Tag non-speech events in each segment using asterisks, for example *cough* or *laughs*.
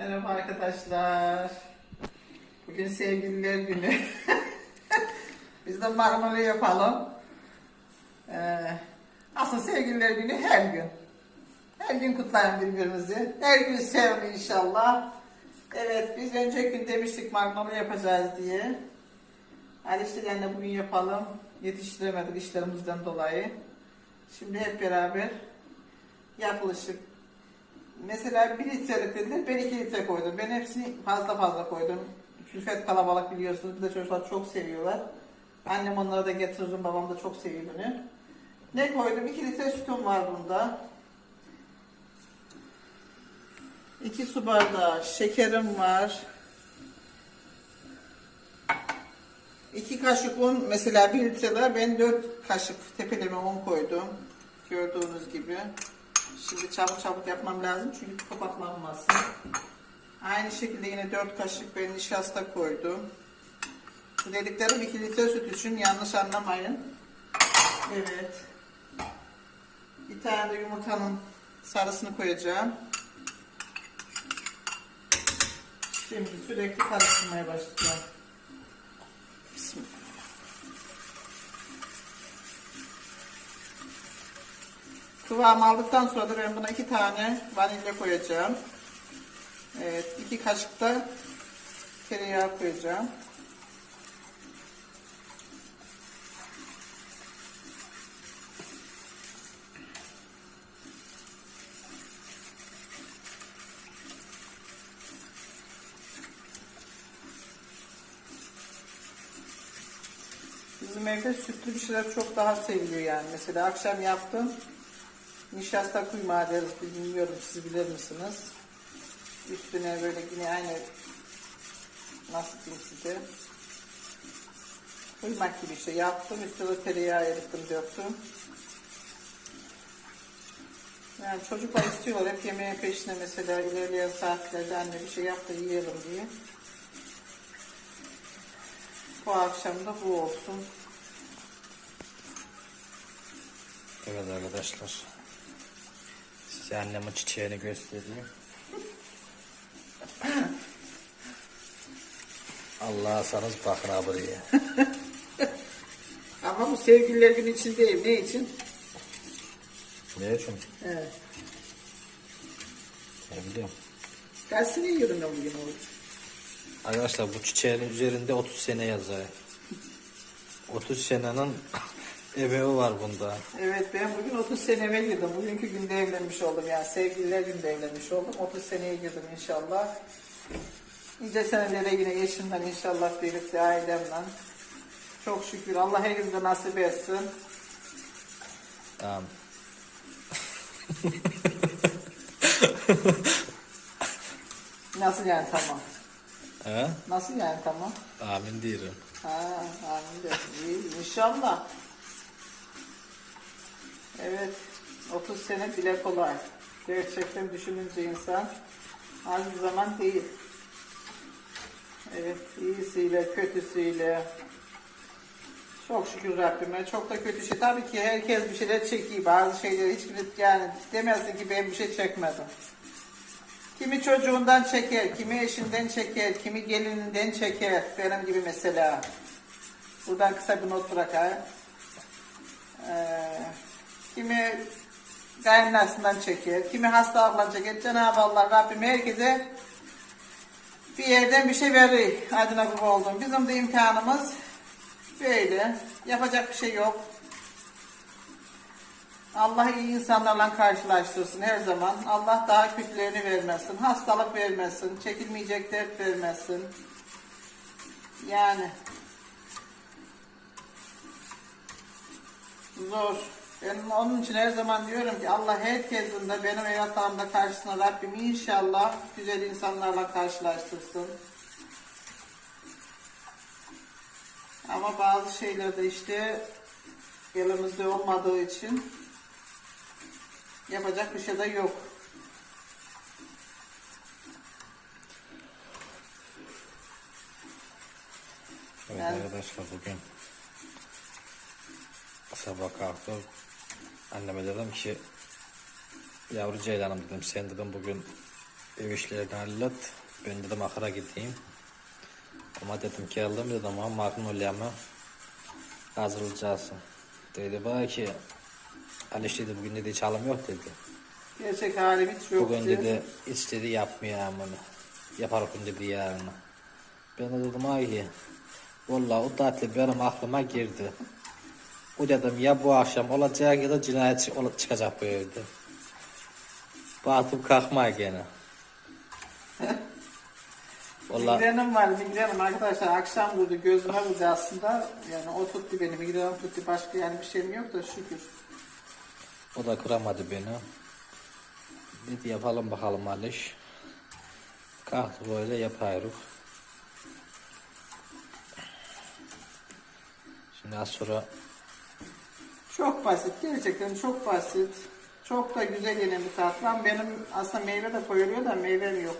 Merhaba arkadaşlar. Bugün sevgililer günü. *laughs* Biz de marmalı yapalım. Ee, aslında sevgililer günü her gün. Her gün kutlayın birbirimizi. Her gün sevin inşallah. Evet biz önceki gün demiştik marmalı yapacağız diye. Yani bugün yapalım. Yetiştiremedik işlerimizden dolayı. Şimdi hep beraber yaklaşık Mesela bir litrelik dediler, ben iki litre koydum. Ben hepsini fazla fazla koydum. Külfet kalabalık biliyorsunuz. Bir de çocuklar çok seviyorlar. Annem onlara da getiririm, babam da çok seviyor bunu. Ne koydum? İki litre sütüm var bunda. İki su bardağı şekerim var. İki kaşık un, mesela bir litrede ben dört kaşık tepeleme un koydum. Gördüğünüz gibi. Şimdi çabuk çabuk yapmam lazım çünkü kapatlanmasın. Aynı şekilde yine 4 kaşık ben nişasta koydum. Bu dediklerim 2 litre süt için yanlış anlamayın. Evet. Bir tane de yumurtanın sarısını koyacağım. Şimdi sürekli karıştırmaya başlayacağım. Bismillah. Kıvam aldıktan sonra da ben buna iki tane vanilya koyacağım. Evet, iki kaşık da tereyağı koyacağım. Bizim evde sütlü bir şeyler çok daha seviliyor yani. Mesela akşam yaptım. Nişasta kuyma deriz. Bilmiyorum siz bilir misiniz? Üstüne böyle yine aynı nasıl diyeyim size? Kuymak gibi işte yaptım. Üstüne de tereyağı erittim döktüm. Yani çocuklar istiyorlar hep yemeğin peşine mesela ilerleyen saatlerde anne bir şey yap da yiyelim diye. Bu akşam da bu olsun. Evet arkadaşlar. Size annemin çiçeğini göstereyim. Allah'sanız bakın ha buraya. *laughs* Ama bu sevgililer günü için değil. Ne için? Ne için? Evet. Ne bileyim. Dersini yiyorum ben bugün oğlum. Arkadaşlar bu çiçeğin üzerinde 30 sene yazıyor. 30 *laughs* senenin emeği var bunda. Evet ben bugün 30 seneme girdim. Bugünkü günde evlenmiş oldum yani. Sevgililer günde evlenmiş oldum. 30 seneye girdim inşallah. Nice senelere yine eşimden inşallah birlikte ailemle. Çok şükür Allah herkese nasip etsin. Tamam. Nasıl yani tamam? He? Nasıl yani tamam? Amin diyorum. Ha, amin de. İyi, inşallah. Evet, 30 sene bile kolay. Gerçekten düşününce insan az zaman değil. Evet, iyisiyle, kötüsüyle. Çok şükür Rabbime. Çok da kötü şey. Tabii ki herkes bir şeyler çekiyor. Bazı şeyleri hiçbiri yani demezsin ki ben bir şey çekmedim. Kimi çocuğundan çeker, kimi eşinden çeker, kimi gelininden çeker. Benim gibi mesela. Buradan kısa bir not bırakayım. Ee, kimi kayınlasından çeker, kimi hastalıkla çeker. Cenab-ı Allah Rabbim herkese bir yerden bir şey verir. Adına bu oldum. Bizim de imkanımız böyle. Yapacak bir şey yok. Allah iyi insanlarla karşılaştırsın her zaman. Allah daha kötülerini vermesin. Hastalık vermesin. Çekilmeyecek dert vermesin. Yani zor. Ben onun için her zaman diyorum ki Allah herkesin de benim evlatlarımda karşısına Rabbim inşallah güzel insanlarla karşılaştırsın. Ama bazı şeylerde işte elimizde olmadığı için yapacak bir şey de yok. Evet Yani- arkadaşlar bugün sabah kalktım. Anneme dedim ki yavru ceylanım dedim sen dedim bugün Ev işlerini hallet. Ben dedim ahıra gideyim. Ama dedim aldım dedim ama Magnolia'mı hazırlayacaksın. Dedi bana ki Aliş dedi bugün dedi çalım yok dedi. Gerçek halim hiç yok Bugün dedi hiç dedi yapmayacağım bunu. Yaparım dedi yarın. Ben de dedim ay ki Vallahi o tatil benim aklıma girdi. O dedim ya bu akşam olacak ya da cinayet çıkacak bu evde. Batıp kalkma gene. *laughs* Vallahi Migrenim var, migrenim arkadaşlar. Akşam vurdu, gözüme vurdu aslında. Yani o tuttu beni, migrenim tuttu. Başka yani bir şeyim yok da şükür. o da kıramadı beni. Dedi yapalım bakalım Aliş. Kalktık böyle yapıyoruz. Şimdi az sonra Çok basit, gerçekten çok basit. Çok da güzel yenen bir tat. Ben benim aslında meyve de koyuluyor da meyvem yok.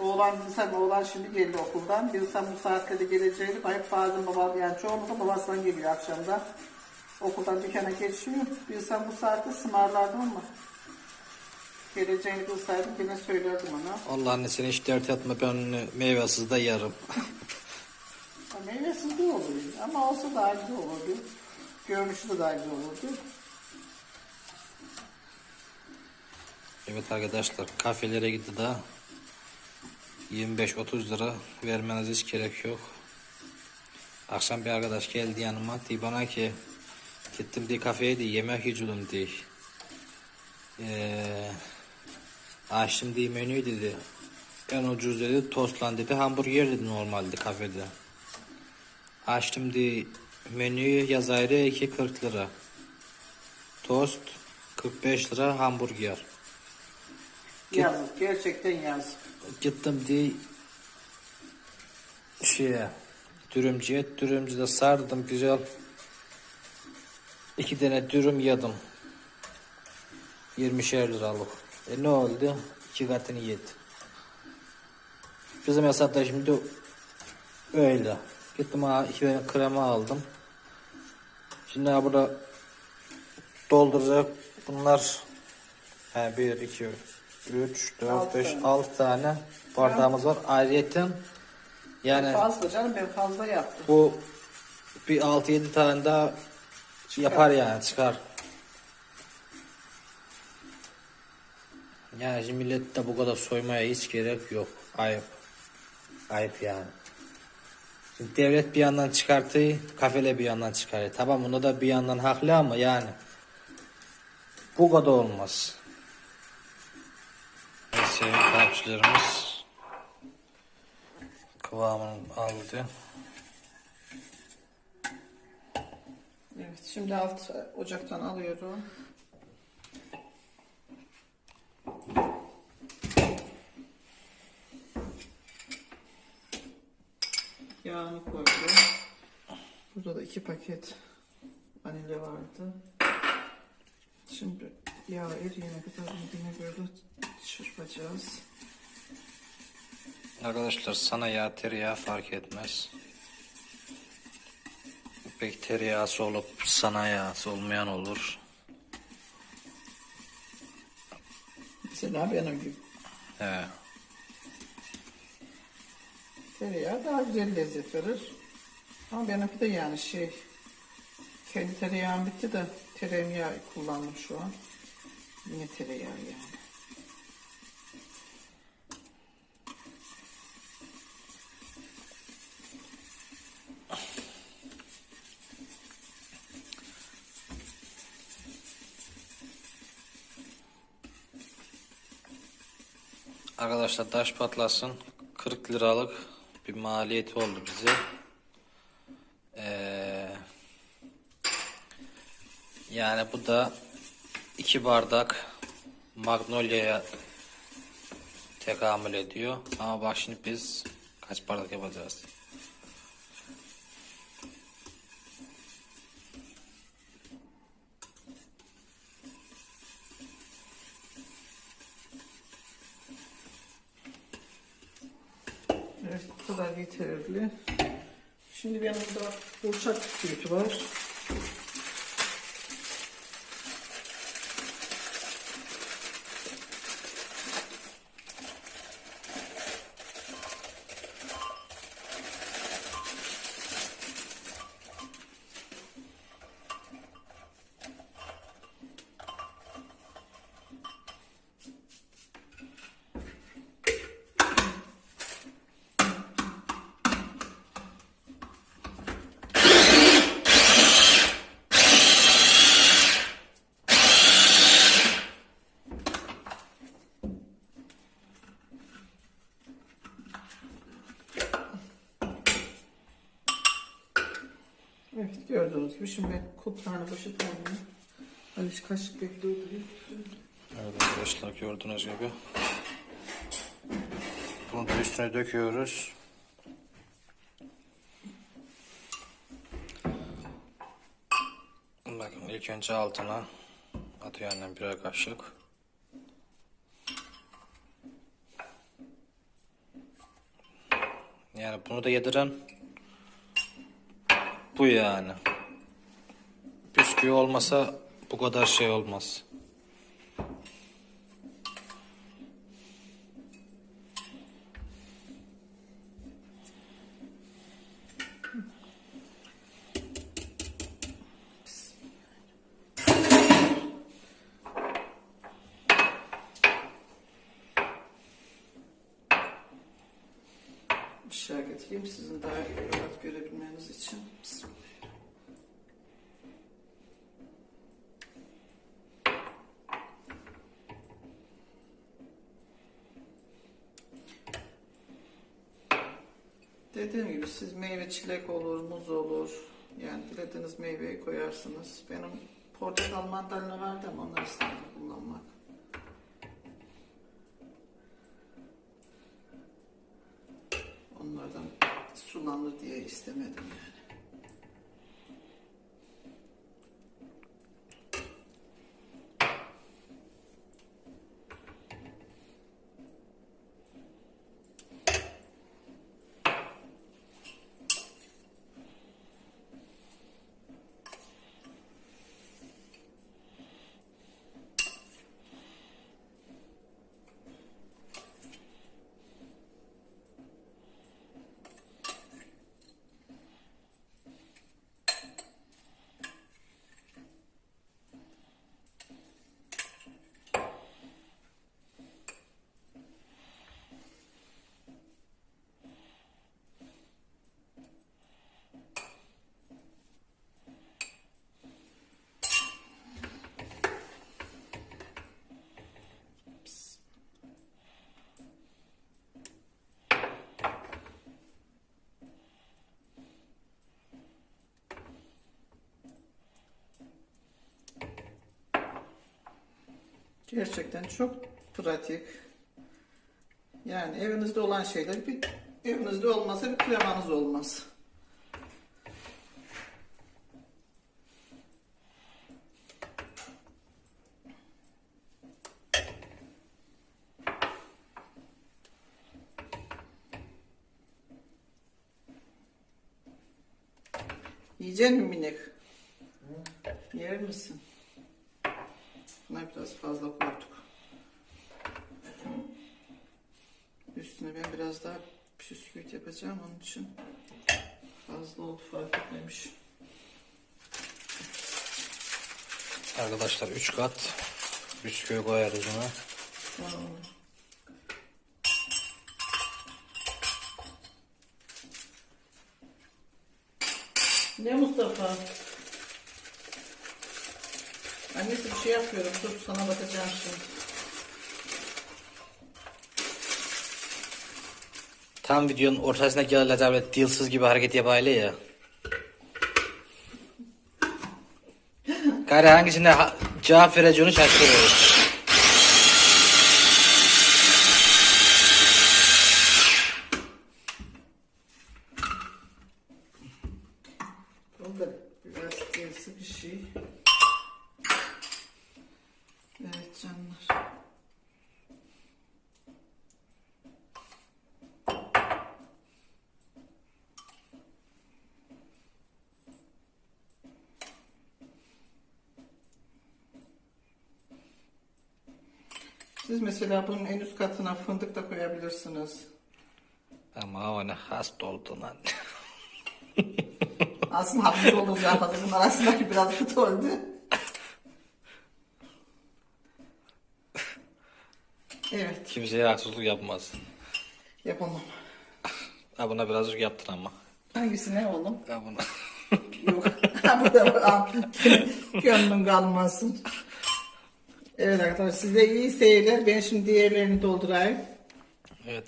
Oğlan, bilsem oğlan şimdi geldi okuldan. Bilsem bu saatte de geleceğini. Hep bazen baba, yani çoğunlukla babasından geliyor akşamda. Okuldan dükkana geçiyor. Bilsem bu saatte ısmarlardım ama. Geleceğini bilseydim yine söylerdim ona. Allah'ın seni hiç dert etme ben meyvesiz de. Ha, *laughs* Meyvesiz de olur ama olsa daha güzel olurdu. Görünüşü de daha güzel olurdu. Evet arkadaşlar kafelere gitti de 25-30 lira vermeniz hiç gerek yok. Akşam bir arkadaş geldi yanıma diye bana ki gittim diye kafeye diye yemek yiyeceğim diye. Ee, açtım diye menüyü dedi. En ucuz dedi tostlan dedi hamburger dedi normalde kafede. Açtım diye menüyü yazarı 2.40 lira. Tost 45 lira hamburger. Git- Yazık, gerçekten yazık. Gittim diye şeye dürümcüye. Dürümcüde sardım güzel. İki tane dürüm yedim. 20'şer liralık. E ne oldu? İki katını yedim bizim hesapta şimdi öyle gittim ha iki tane krema aldım şimdi ha burada dolduracak bunlar he, bir iki 3, 4, Altı 5, tane. 6 tane bardağımız var. Ayrıyeten yani Fazla canım ben fazla yaptım. bu bir 6-7 tane daha yapar yani çıkar. Yani şimdi millette bu kadar soymaya hiç gerek yok. Ayıp. Ayıp yani. Devlet bir yandan çıkartıyor, kafele bir yandan çıkarıyor. Tamam bunda da bir yandan haklı ama yani bu kadar olmaz. Evet sevgili takipçilerimiz kıvamını aldı. Evet şimdi alt ocaktan alıyorum. Yağını koydum. Burada da iki paket vanilya vardı. Şimdi yağ eriyene kadar yine böyle çırpacağız. Arkadaşlar sana yağ tereyağı fark etmez. Pek tereyağısı olup sana yağısı olmayan olur. Mesela benim gibi. He. Tereyağı daha güzel lezzet verir. Ama benimki de yani şey kendi tereyağım bitti de tereyağı kullandım şu an. Yine tereyağı yani. Arkadaşlar taş patlasın 40 liralık bir maliyeti oldu bize. Ee, yani bu da iki bardak Magnolia'ya tekamül ediyor. Ama bak şimdi biz kaç bardak yapacağız? Evet kadar yeterli. Şimdi burada burçak büyütü var. Şimdi ben kulplarını boşaltıyorum. Aliş kaşık bekliyor duruyor. Evet arkadaşlar gördüğünüz gibi. Bunu da üstüne döküyoruz. Bakın ilk önce altına atıyor annem birer kaşık. Yani bunu da yediren bu yani. Bisküvi olmasa bu kadar şey olmaz. Aşağı getireyim sizin daha rahat görebilmeniz için. Bismillah. Dediğim gibi siz meyve çilek olur, muz olur. Yani dilediğiniz meyveyi koyarsınız. Benim portakal mandalina vardı ama onları istedim kullanmak. Onlardan sulanır diye istemedim yani. Gerçekten çok pratik. Yani evinizde olan şeyler bir evinizde olmasa bir kremanız olmaz. Yiyecek mi minik? Yer misin? Buna biraz fazla koyduk. Üstüne ben biraz daha püsküvit yapacağım onun için. Fazla oldu fark etmemiş. Arkadaşlar 3 kat bisküvi koyarız ona. Tamam. Ne Mustafa? Annesi bir şey yapıyorum. Dur sana bakacağım şimdi. Tam videonun ortasına geleceğim böyle dilsiz gibi hareket yapayla ya. Gari hangisine ha- cevap vereceğini şaşırıyoruz. Bu da biraz gerisi bir şey. Evet canlar. Siz mesela bunun en üst katına fındık da koyabilirsiniz. Ama o ne hasta oldun lan. *laughs* Aslında hafif olacağı fazla arasındaki biraz kötü oldu. Evet, Kimseye haksızlık yapmaz. yapamam. Ha buna birazcık yaptın ama. Hangisi ne oğlum? Ha buna. Yok. *laughs* Bu da al. Gönlüm kalmasın. Evet arkadaşlar size iyi seyirler. Ben şimdi diğerlerini doldurayım. evet.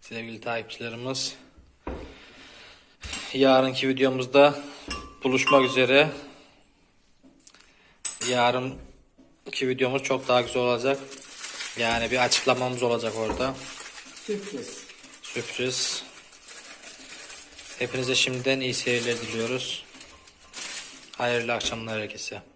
Sevgili takipçilerimiz. Yarınki videomuzda buluşmak üzere. Yarınki videomuz çok daha güzel olacak. Yani bir açıklamamız olacak orada. Sürpriz. Sürpriz. Hepinize şimdiden iyi seyirler diliyoruz. Hayırlı akşamlar herkese.